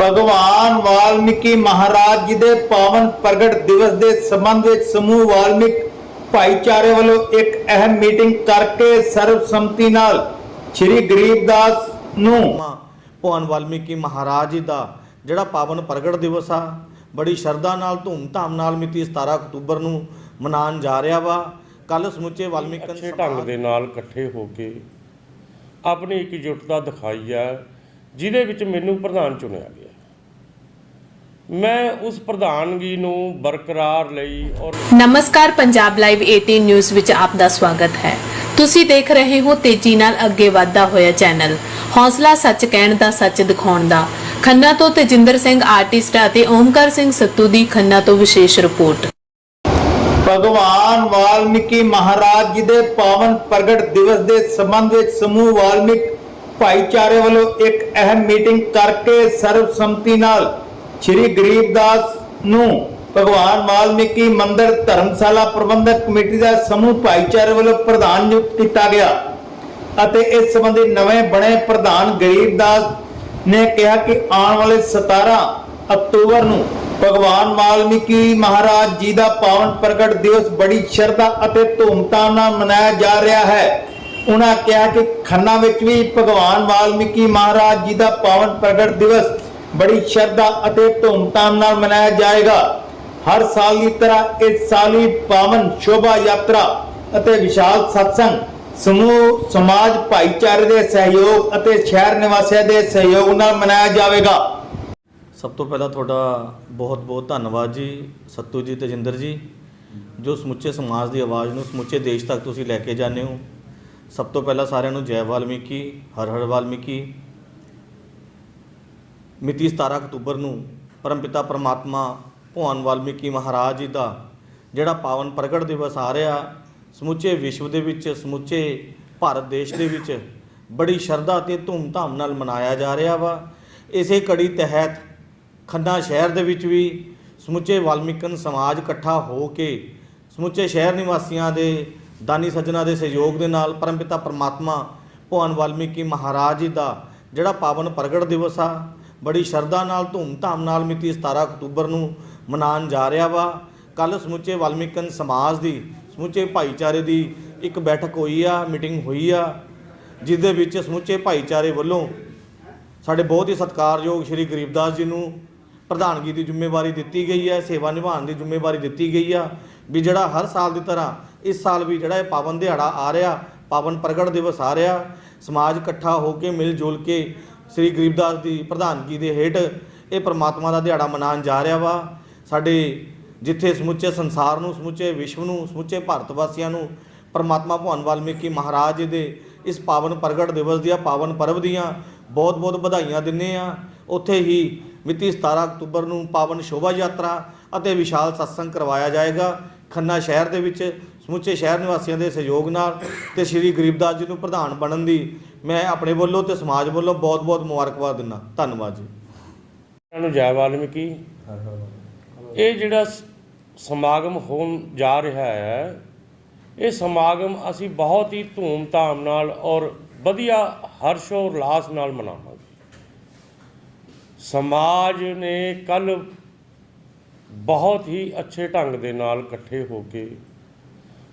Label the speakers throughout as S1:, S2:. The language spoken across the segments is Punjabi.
S1: ਭਗਵਾਨ ਵਾਲਮੀਕੀ ਮਹਾਰਾਜ ਜੀ ਦੇ ਪਾਵਨ ਪ੍ਰਗਟ ਦਿਵਸ ਦੇ ਸੰਬੰਧ ਵਿੱਚ ਸਮੂਹ ਵਾਲਮੀਕ ਭਾਈਚਾਰੇ ਵੱਲੋਂ ਇੱਕ ਅਹਿਮ ਮੀਟਿੰਗ ਕਰਕੇ ਸਰਬਸੰਮਤੀ ਨਾਲ ਸ੍ਰੀ ਗਰੀਬਦਾਸ ਨੂੰ
S2: ਭਗਵਾਨ ਵਾਲਮੀਕੀ ਮਹਾਰਾਜ ਜੀ ਦਾ ਜਿਹੜਾ ਪਾਵਨ ਪ੍ਰਗਟ ਦਿਵਸ ਆ ਬੜੀ ਸ਼ਰਧਾ ਨਾਲ ਧੂਮ-ਧਾਮ ਨਾਲ ਮਿਤੀ 17 ਅਕਤੂਬਰ ਨੂੰ ਮਨਾਉਣ ਜਾ ਰਿਹਾ ਵਾ। ਕੱਲ ਸਮੁੱਚੇ ਵਾਲਮੀਕਨ
S3: ਅੱਛੇ ਢੰਗ ਦੇ ਨਾਲ ਇਕੱਠੇ ਹੋ ਕੇ ਆਪਣੀ ਇਕਜੁੱਟਤਾ ਦਿਖਾਈ ਹੈ ਜਿਹਦੇ ਵਿੱਚ ਮੈਨੂੰ ਪ੍ਰਧਾਨ ਚੁਣਿਆ ਗਿਆ। ਮੈਂ ਉਸ ਪ੍ਰਧਾਨਗੀ ਨੂੰ ਬਰਕਰਾਰ ਲਈ ਔਰ
S4: ਨਮਸਕਾਰ ਪੰਜਾਬ ਲਾਈਵ 18 ਨਿਊਜ਼ ਵਿੱਚ ਆਪ ਦਾ ਸਵਾਗਤ ਹੈ। ਤੁਸੀਂ ਦੇਖ ਰਹੇ ਹੋ ਤੇਜ਼ੀ ਨਾਲ ਅੱਗੇ ਵਧਦਾ ਹੋਇਆ ਚੈਨਲ। ਹੌਸਲਾ ਸੱਚ ਕਹਿਣ ਦਾ ਸੱਚ ਦਿਖਾਉਣ ਦਾ। ਖੰਨਾ ਤੋਂ ਤੇਜਿੰਦਰ ਸਿੰਘ ਆਰਟਿਸਟ ਅਤੇ ਓਮਕਾਰ ਸਿੰਘ ਸੱਤੂ ਦੀ ਖੰਨਾ ਤੋਂ ਵਿਸ਼ੇਸ਼ ਰਿਪੋਰਟ।
S1: ਭਗਵਾਨ ਵਾਲਮੀਕੀ ਮਹਾਰਾਜ ਜੀ ਦੇ ਪਾਵਨ ਪ੍ਰਗਟ ਦਿਵਸ ਦੇ ਸੰਬੰਧ ਵਿੱਚ ਸਮੂਹ ਵਾਲਮੀਕ ਭਾਈਚਾਰੇ ਵੱਲੋਂ ਇੱਕ ਅਹਿਮ ਮੀਟਿੰਗ ਕਰਕੇ ਸਰਬਸੰਮਤੀ ਨਾਲ ਸ੍ਰੀ ਗਰੀਬਦਾਸ ਨੂੰ ਭਗਵਾਨ ਵਾਲਮੀਕੀ ਮੰਦਿਰ ਧਰਮਸ਼ਾਲਾ ਪ੍ਰਬੰਧਕ ਕਮੇਟੀ ਦਾ ਸਮੂਹ ਭਾਈਚਾਰੇ ਵੱਲੋਂ ਪ੍ਰਧਾਨ ਨਿਯੁਕਤ ਕੀਤਾ ਗਿਆ ਅਤੇ ਇਸ ਸੰਬੰਧੀ ਨਵੇਂ ਬਣੇ ਪ੍ਰਧਾਨ ਗਰੀਬਦਾਸ ਨੇ ਕਿਹਾ ਕਿ ਆਉਣ ਵਾਲੇ 17 ਅਕਤੂਬਰ ਨੂੰ ਭਗਵਾਨ ਵਾਲਮੀਕੀ ਮਹਾਰਾਜ ਜੀ ਦਾ ਪਾਵਨ ਪ੍ਰਗਟ ਦਿਵਸ ਬੜੀ ਸ਼ਰਧਾ ਅਤੇ ਧੂਮਧਾਮ ਨਾਲ ਮਨਾਇਆ ਜਾ ਰਿਹਾ ਹੈ। ਉਹਨਾਂ ਕਿਹਾ ਕਿ ਖੰਨਾ ਵਿੱਚ ਵੀ ਭਗਵਾਨ ਵਾਲਮੀਕੀ ਮਹਾਰਾਜ ਜੀ ਦਾ ਪਾਵਨ ਪ੍ਰਗਟ ਦਿਵਸ ਬੜੀ ਸ਼ਰਧਾ ਅਤੇ ਧੂਮਧਾਮ ਨਾਲ ਮਨਾਇਆ ਜਾਏਗਾ। ਹਰ ਸਾਲ ਦੀ ਤਰ੍ਹਾਂ ਇਸ ਸਾਲ ਵੀ ਪਾਵਨ ਸ਼ੋਭਾ ਯਾਤਰਾ ਅਤੇ ਵਿਸ਼ਾਲ ਸਤਸੰਗ, ਸਮੂਹ, ਸਮਾਜ, ਭਾਈਚਾਰੇ ਦੇ ਸਹਿਯੋਗ ਅਤੇ ਸ਼ਹਿਰ ਨਿਵਾਸੀਆਂ ਦੇ ਸਹਿਯੋਗ ਨਾਲ ਮਨਾਇਆ ਜਾਵੇਗਾ।
S2: ਸਭ ਤੋਂ ਪਹਿਲਾਂ ਤੁਹਾਡਾ ਬਹੁਤ-ਬਹੁਤ ਧੰਨਵਾਦ ਜੀ ਸੱਤੂ ਜੀ ਤੇਜਿੰਦਰ ਜੀ, ਜੋ ਸਮੁੱਚੇ ਸਮਾਜ ਦੀ ਆਵਾਜ਼ ਨੂੰ ਸਮੁੱਚੇ ਦੇਸ਼ ਤੱਕ ਤੁਸੀਂ ਲੈ ਕੇ ਜਾਂਦੇ ਹੋ। ਸਭ ਤੋਂ ਪਹਿਲਾਂ ਸਾਰਿਆਂ ਨੂੰ ਜੈ ਵਾਲਮੀਕੀ, ਹਰ ਹਰ ਵਾਲਮੀਕੀ। ਮਿਤੀ 17 ਅਕਤੂਬਰ ਨੂੰ ਪਰਮਪਿਤਾ ਪਰਮਾਤਮਾ ਭਗਵਾਨ ਵਾਲਮੀਕੀ ਮਹਾਰਾਜ ਜੀ ਦਾ ਜਿਹੜਾ ਪਾਵਨ ਪ੍ਰਗਟ ਦਿਵਸ ਆ ਰਿਹਾ, ਸਮੁੱਚੇ ਵਿਸ਼ਵ ਦੇ ਵਿੱਚ, ਸਮੁੱਚੇ ਭਾਰਤ ਦੇਸ਼ ਦੇ ਵਿੱਚ ਬੜੀ ਸ਼ਰਧਾ ਤੇ ਧੂਮਧਾਮ ਨਾਲ ਮਨਾਇਆ ਜਾ ਰਿਹਾ ਵਾ। ਇਸੇ ਕੜੀ ਤਹਿਤ ਖੰਨਾ ਸ਼ਹਿਰ ਦੇ ਵਿੱਚ ਵੀ ਸਮੁੱਚੇ ਵਾਲਮੀਕਨ ਸਮਾਜ ਇਕੱਠਾ ਹੋ ਕੇ ਸਮੁੱਚੇ ਸ਼ਹਿਰ ਨਿਵਾਸੀਆਂ ਦੇ, ਦਾਨੀ ਸੱਜਣਾ ਦੇ ਸਹਿਯੋਗ ਦੇ ਨਾਲ ਪਰਮਪਿਤਾ ਪਰਮਾਤਮਾ ਭਗਵਾਨ ਵਾਲਮੀਕੀ ਮਹਾਰਾਜ ਜੀ ਦਾ ਜਿਹੜਾ ਪਾਵਨ ਪ੍ਰਗਟ ਦਿਵਸ ਆ ਬੜੀ ਸ਼ਰਧਾ ਨਾਲ, ਧੂਮ-ਧਾਮ ਨਾਲ ਮਿਤੀ 17 ਅਕਤੂਬਰ ਨੂੰ ਮਨਾਉਣ ਜਾ ਰਿਹਾ ਵਾ। ਕੱਲ ਸਮੁੱਚੇ ਵਾਲਮੀਕਨ ਸਮਾਜ ਦੀ, ਸਮੁੱਚੇ ਭਾਈਚਾਰੇ ਦੀ ਇੱਕ ਬੈਠਕ ਹੋਈ ਆ, ਮੀਟਿੰਗ ਹੋਈ ਆ ਜਿਸ ਦੇ ਵਿੱਚ ਸਮੁੱਚੇ ਭਾਈਚਾਰੇ ਵੱਲੋਂ ਸਾਡੇ ਬਹੁਤ ਹੀ ਸਤਿਕਾਰਯੋਗ ਸ਼੍ਰੀ ਗਰੀਬਦਾਸ ਜੀ ਨੂੰ ਪ੍ਰਧਾਨਗੀ ਦੀ ਜ਼ਿੰਮੇਵਾਰੀ ਦਿੱਤੀ ਗਈ ਹੈ, ਸੇਵਾ ਨਿਭਾਉਣ ਦੀ ਜ਼ਿੰਮੇਵਾਰੀ ਦਿੱਤੀ ਗਈ ਆ, ਵੀ ਜਿਹੜਾ ਹਰ ਸਾਲ ਦੀ ਤਰ੍ਹਾਂ ਇਸ ਸਾਲ ਵੀ ਜਿਹੜਾ ਇਹ ਪਾਵਨ ਦਿਹਾੜਾ ਆ ਰਿਹਾ, ਪਾਵਨ ਪ੍ਰਗਟ ਦਿਵਸ ਆ ਰਿਹਾ, ਸਮਾਜ ਇਕੱਠਾ ਹੋ ਕੇ ਮਿਲ ਜੁਲ ਕੇ ਸ੍ਰੀ ਗਰੀਬਦਾਸ ਦੀ ਪ੍ਰਧਾਨਗੀ ਦੇ ਹੇਠ ਇਹ ਪ੍ਰਮਾਤਮਾ ਦਾ ਦਿਹਾੜਾ ਮਨਾਉਣ ਜਾ ਰਿਹਾ ਵਾ। ਸਾਡੇ ਜਿੱਥੇ ਸਮੁੱਚੇ ਸੰਸਾਰ ਨੂੰ, ਸਮੁੱਚੇ ਵਿਸ਼ਵ ਨੂੰ, ਸਮੁੱਚੇ ਭਾਰਤ ਵਾਸੀਆਂ ਨੂੰ ਪਰਮਾਤਮਾ ਭਗਵਾਨ ਵਾਲਮੀਕੀ ਮਹਾਰਾਜ ਜੀ ਦੇ ਇਸ ਪਾਵਨ ਪ੍ਰਗਟ ਦਿਵਸ ਦੀਆਂ, ਪਾਵਨ ਪਰਬ ਦੀਆਂ ਬਹੁਤ-ਬਹੁਤ ਵਧਾਈਆਂ ਦਿੰਨੇ ਆ ਉੱਥੇ ਹੀ ਮਿਤੀ 17 ਅਕਤੂਬਰ ਨੂੰ ਪਾਵਨ ਸ਼ੋਭਾ ਯਾਤਰਾ ਅਤੇ ਵਿਸ਼ਾਲ ਸਤਸੰਗ ਕਰਵਾਇਆ ਜਾਏਗਾ। ਖੰਨਾ ਸ਼ਹਿਰ ਦੇ ਵਿੱਚ ਸਮੁੱਚੇ ਸ਼ਹਿਰ ਨਿਵਾਸੀਆਂ ਦੇ ਸਹਿਯੋਗ ਨਾਲ ਤੇ ਸ੍ਰੀ ਗਰੀਬਦਾਸ ਜੀ ਨੂੰ ਪ੍ਰਧਾਨ ਬਣਨ ਦੀ ਮੈਂ ਆਪਣੇ ਵੱਲੋਂ ਤੇ ਸਮਾਜ ਵੱਲੋਂ ਬਹੁਤ-ਬਹੁਤ ਮੁਬਾਰਕਬਾਦ ਦਿੰਦਾ। ਧੰਨਵਾਦ ਜੀ।
S3: ਇਹਨਾਂ ਨੂੰ ਜੈ ਵਾਲਮੀਕੀ। ਇਹ ਜਿਹੜਾ ਸ- ਸਮਾਗਮ ਹੋਣ ਜਾ ਰਿਹਾ ਹੈ, ਇਹ ਸਮਾਗਮ ਅਸੀਂ ਬਹੁਤ ਹੀ ਧੂਮ-ਧਾਮ ਨਾਲ ਔਰ ਵਧੀਆ ਹਰਸ਼ੋ ਉਲਾਸ ਨਾਲ ਮਨਾਵਾਂਗੇ। ਸਮਾਜ ਨੇ ਕੱਲ ਬਹੁਤ ਹੀ ਅੱਛੇ ਢੰਗ ਦੇ ਨਾਲ ਇਕੱਠੇ ਹੋ ਕੇ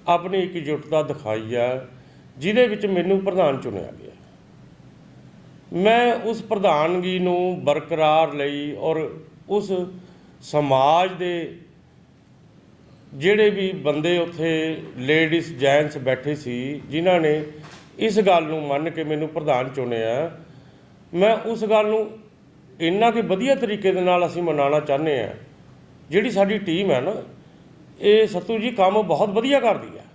S3: ਆਪਣੀ ਇਕਜੁੱਟਤਾ ਦਿਖਾਈ ਹੈ, ਜਿਹਦੇ ਵਿੱਚ ਮੈਨੂੰ ਪ੍ਰਧਾਨ ਚੁਣਿਆ ਗਿਆ। ਮੈਂ ਉਸ ਪ੍ਰਧਾਨਗੀ ਨੂੰ ਬਰਕਰਾਰ ਲਈ ਔਰ ਉਸ ਸਮਾਜ ਦੇ ਜਿਹੜੇ ਵੀ ਬੰਦੇ ਉੱਥੇ ਲੇਡੀਜ਼ ਜੈਂਟਸ ਬੈਠੇ ਸੀ, ਜਿਨ੍ਹਾਂ ਨੇ ਇਸ ਗੱਲ ਨੂੰ ਮੰਨ ਕੇ ਮੈਨੂੰ ਪ੍ਰਧਾਨ ਚੁਣਿਆ, ਮੈਂ ਉਸ ਗੱਲ ਨੂੰ ਇੰਨਾ ਕਿ ਵਧੀਆ ਤਰੀਕੇ ਦੇ ਨਾਲ ਅਸੀਂ ਮਨਾਉਣਾ ਚਾਹੁੰਦੇ ਆ ਜਿਹੜੀ ਸਾਡੀ ਟੀਮ ਹੈ ਨਾ, ਇਹ ਸਤੂ ਜੀ ਕੰਮ ਬਹੁਤ ਵਧੀਆ ਕਰਦੀ ਹੈ।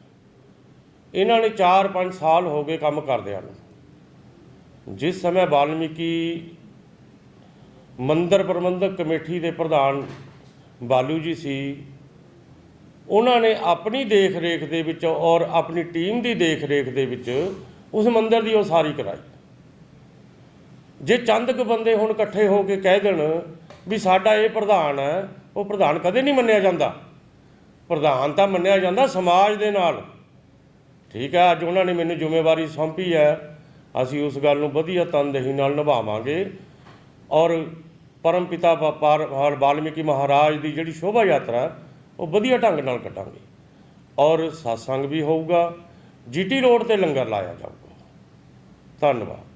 S3: ਇਹਨਾਂ ਨੇ 4-5 ਸਾਲ ਹੋ ਗਏ ਕੰਮ ਕਰਦਿਆਂ ਨੂੰ। ਜਿਸ ਸਮੇਂ ਵਾਲਮੀਕੀ ਮੰਦਰ ਪ੍ਰਬੰਧਕ ਕਮੇਟੀ ਦੇ ਪ੍ਰਧਾਨ ਬਾਲੂ ਜੀ ਸੀ, ਉਹਨਾਂ ਨੇ ਆਪਣੀ ਦੇਖ ਰੇਖ ਦੇ ਵਿੱਚ ਔਰ ਆਪਣੀ ਟੀਮ ਦੀ ਦੇਖ ਰੇਖ ਦੇ ਵਿੱਚ ਉਸ ਮੰਦਰ ਦੀ ਉਸਾਰੀ ਕਰਾਈ। ਜੇ ਚੰਦ ਕੁ ਬੰਦੇ ਹੁਣ ਇਕੱਠੇ ਹੋ ਕੇ ਕਹਿ ਦੇਣ ਵੀ ਸਾਡਾ ਇਹ ਪ੍ਰਧਾਨ ਹੈ, ਉਹ ਪ੍ਰਧਾਨ ਕਦੇ ਨਹੀਂ ਮੰਨਿਆ ਜਾਂਦਾ। ਪ੍ਰਧਾਨ ਤਾਂ ਮੰਨਿਆ ਜਾਂਦਾ ਸਮਾਜ ਦੇ ਨਾਲ। ਠੀਕ ਹੈ, ਅੱਜ ਉਹਨਾਂ ਨੇ ਮੈਨੂੰ ਜ਼ਿੰਮੇਵਾਰੀ ਸੌਂਪੀ ਹੈ ਅਸੀਂ ਉਸ ਗੱਲ ਨੂੰ ਵਧੀਆ ਤਨਦੇਹੀ ਨਾਲ ਨਿਭਾਵਾਂਗੇ। ਔਰ ਪਰਮ ਪਿਤਾ ਵਾ- ਵਾਲਮੀਕੀ ਮਹਾਰਾਜ ਦੀ ਜਿਹੜੀ ਸ਼ੋਭਾ ਯਾਤਰਾ, ਉਹ ਵਧੀਆ ਢੰਗ ਨਾਲ ਕੱਢਾਂਗੇ ਔਰ satsang ਵੀ ਹੋਊਗਾ, ਜੀਟੀ ਰੋਡ ਤੇ ਲੰਗਰ ਲਾਇਆ ਜਾਊਗਾ। ਧੰਨਵਾਦ।